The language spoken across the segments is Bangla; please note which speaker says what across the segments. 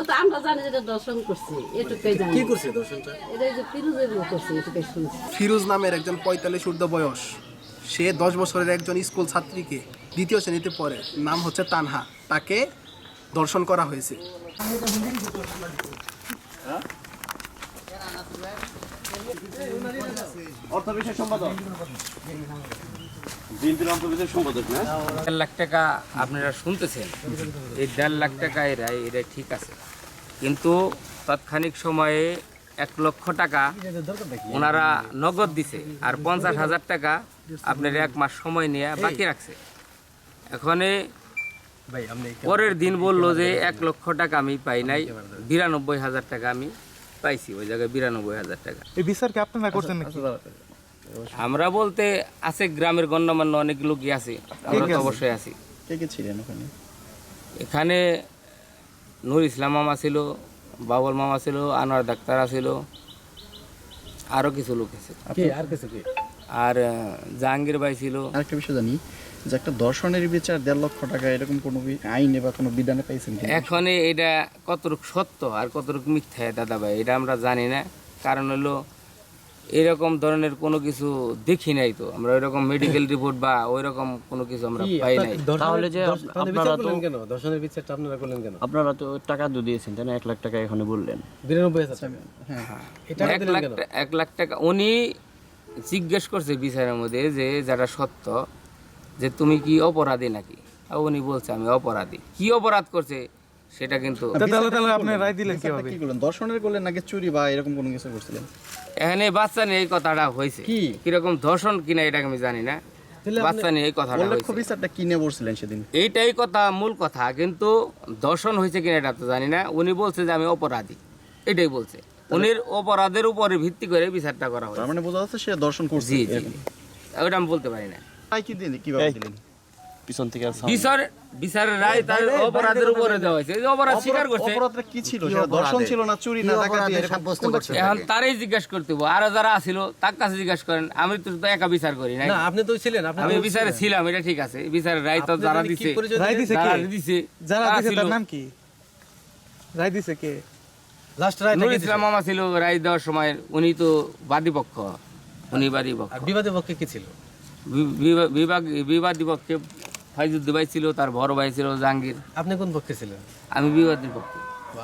Speaker 1: ও তো আমরা জানি যেটা দর্শন করছি এটুকুই জানি।
Speaker 2: কি করছে দর্শনটা?
Speaker 1: এটা যে ফিরুজের করছে এটুকুই শুনছি।
Speaker 3: ফিরোজ নামের একজন পঁয়তাল্লিশ ঊর্ধ্ব বয়স। সে দশ বছরের একজন স্কুল ছাত্রীকে দ্বিতীয় শ্রেণীতে পড়ে। নাম হচ্ছে তানহা। তাকে দর্শন করা হয়েছে।
Speaker 2: অর্থ বিষয় সম্পাদক।
Speaker 4: দেড় লাখ টাকা আপনারা শুনতেছেন। এই দেড় লাখ টাকা এরা এটা ঠিক আছে। কিন্তু তাৎক্ষণিক সময়ে এক লক্ষ টাকা ওনারা নগদ দিছে আর পঞ্চাশ হাজার টাকা আপনার এক মাস সময় নিয়ে বাকি রাখছে। এখানে পরের দিন বলল যে এক লক্ষ টাকা আমি পাই নাই বিরানব্বই হাজার টাকা আমি পাইছি ওই জায়গায় বিরানব্বই হাজার টাকা।
Speaker 5: এই বিচার কি আপনারা করছেন
Speaker 4: আমরা বলতে আছে গ্রামের গণ্যমান্য অনেক লোকই আছে আমরা তো অবশ্যই আছি।
Speaker 6: কে কে ছিলেন ওখানে?
Speaker 4: এখানে নূর ইসলাম মামা ছিল বাবুল মামা ছিল আনোয়ার ডাক্তার ছিল আরও কিছু লোক আছে।
Speaker 2: আর কিছু কি?
Speaker 4: আর জাহাঙ্গীর ভাই ছিল।
Speaker 6: আরেকটা বিষয় জানি যে একটা দর্শনের বিচার দেড় লক্ষ টাকা এরকম কোনো আইনে বা কোনো বিধানে পাইছেন কি
Speaker 4: এখন এটা কতটুক সত্য আর কতটুক মিথ্যা দাদা ভাই এটা আমরা জানি না। কারণ হলো এরকম ধরনের কোনো কিছু দেখি নাই তো। আমরা ওইরকম মেডিকেল রিপোর্ট বা ওইরকম কোনো কিছু আমরা পাই নাই।
Speaker 7: তাহলে যে আপনারা তো
Speaker 2: কেন? দর্শনের বিচারটা আপনারা করলেন কেন?
Speaker 7: আপনারা তো টাকা তো দিয়েছেন তাই না? এক লাখ টাকা এখানে বললেন।
Speaker 2: বিরানব্বই হাজার টাকা।
Speaker 6: হ্যাঁ।
Speaker 2: এটা
Speaker 4: এক লাখ টা- এক লাখ টাকা। উনি জিজ্ঞেস করছে বিচারের মধ্যে যে যারা সত্য যে তুমি কি অপরাধী নাকি? আর উনি বলছে আমি অপরাধী। কি অপরাধ করছে? সেটা কিন্তু
Speaker 5: তাহলে তাহলে আপনি রায় দিলেন কীভাবে?
Speaker 6: কি করলেন দর্শনের করলেন নাকি চুরি বা এরকম কোনো কিছু করছিলেন?
Speaker 4: এখানে বাচ্চা নিয়ে এই কথাটা হয়েছে।
Speaker 6: কি?
Speaker 4: কীরকম ধর্ষণ কিনা এটা আমি জানি না। বাচ্চা নিয়ে এই কথাটা হয়েছে।
Speaker 6: বিচারটা কি নিয়ে বলছিলেন সেদিন?
Speaker 4: এইটাই কথা মূল কথা। কিন্তু দর্শন হয়েছে কিনা এটা তো জানি না। উনি বলছে যে আমি অপরাধী। এটাই বলছে। উনির অপরাধের উপরে ভিত্তি করে বিচারটা করা
Speaker 6: তার
Speaker 4: হয়েছে
Speaker 6: মানে বোঝা যাচ্ছে সে দর্শন করছে
Speaker 4: জি জি। ওটা আমি বলতে পারি না।
Speaker 6: তাই কি দিন কীভাবে দিলেন?
Speaker 7: পিছন থেকে
Speaker 4: বিচার বিচারের রায় তার অপরাধের উপরে দেওয়া হয়েছে। অপরাধ স্বীকার করছে।
Speaker 6: অপরাধটা কি ছিল? সেটা দর্শন ছিল না? চুরি না ডাকাতি এরকম ছিল?
Speaker 4: এখন তারই জিজ্ঞাসা করতে হবে আরও যারা আছিল তার কাছে জিজ্ঞাসা করেন আমি তো তো একা বিচার করি
Speaker 2: না আপনি তো ছিলেন আপনি
Speaker 4: আমি বিচারে ছিলাম এটা ঠিক আছে। বিচারের রায় তো যারা দিছে
Speaker 5: রায় দিছে কে?
Speaker 4: যারা দিছে।
Speaker 5: যারা দিছে তার নাম কি? রায় দিছে কে?
Speaker 2: লাস্ট রায়
Speaker 4: নুরুল ইসলাম মামা ছিল রায় দেওয়ার সময় উনি তো বাদী পক্ষ উনি বাদী পক্ষ।
Speaker 2: আর বিবাদের পক্ষে কি ছিল?
Speaker 4: বিভাগ বিবাদী পক্ষে ফাইজুদ্দি ভাই ছিল তার বড় ভাই ছিল জাহাঙ্গীর।
Speaker 2: আপনি কোন পক্ষে ছিলেন?
Speaker 4: আমি বিবাদী পক্ষে।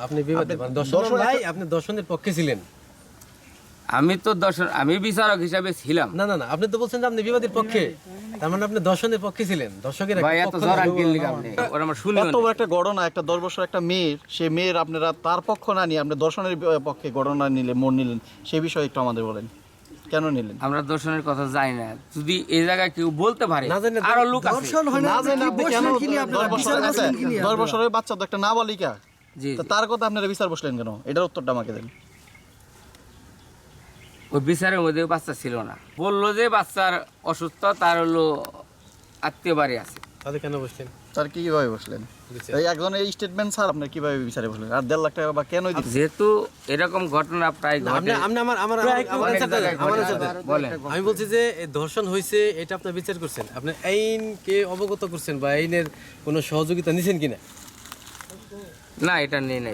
Speaker 2: আপনি বিবাদের দর্শন নাই আপনি দর্শনের পক্ষে ছিলেন।
Speaker 4: আমি তো দর্শন আমি বিচারক হিসাবে ছিলাম।
Speaker 2: না না না আপনি তো বলছেন যে আপনি বিবাদের পক্ষে। তার মানে আপনি দর্শনের পক্ষে ছিলেন। দর্শকের
Speaker 4: ভাই এত জরান
Speaker 2: না।
Speaker 4: আপনি। ওরা আমার
Speaker 6: এত বড় একটা গড়না একটা দশ বছর একটা মেয়ের সে মেয়ের আপনারা তার পক্ষ না নিয়ে আপনি দর্শনের পক্ষে গড়না নিলে মন নিলেন সেই বিষয়ে একটু আমাদের বলেন। কেন নিলেন?
Speaker 4: আমরা দর্শনের কথা জানি না। যদি এই জায়গায় কেউ বলতে পারে আরও লোক আছে।
Speaker 6: না আপনি কেন দশ বছরের বাচ্চা তো একটা নাবালিকা।
Speaker 4: জি।
Speaker 6: তার কথা আপনারা বিচার বসলেন কেন? এটার উত্তরটা আমাকে দেন।
Speaker 4: ওই বিচারের মধ্যে বাচ্চা ছিল না। বলল যে বাচ্চার অসুস্থ তার হলো আত্মীয় বাড়ি আছে।
Speaker 2: কেন
Speaker 6: কীভাবে বসলেন? এই স্টেটমেন্ট স্যার আপনার কীভাবে বিচারে বসলেন? আর দেড় লাখ টাকা বা কেন
Speaker 4: যেহেতু এরকম ঘটনা প্রায় ঘটে
Speaker 2: আপনি আমার।
Speaker 4: বলেন।
Speaker 2: আমি বলছি যে এই ধর্ষণ হয়েছে এটা আপনি বিচার করছেন। আপনি আইনকে অবগত করছেন বা আইনের কোনো সহযোগিতা নিছেন কিনা?
Speaker 4: না এটা নাই।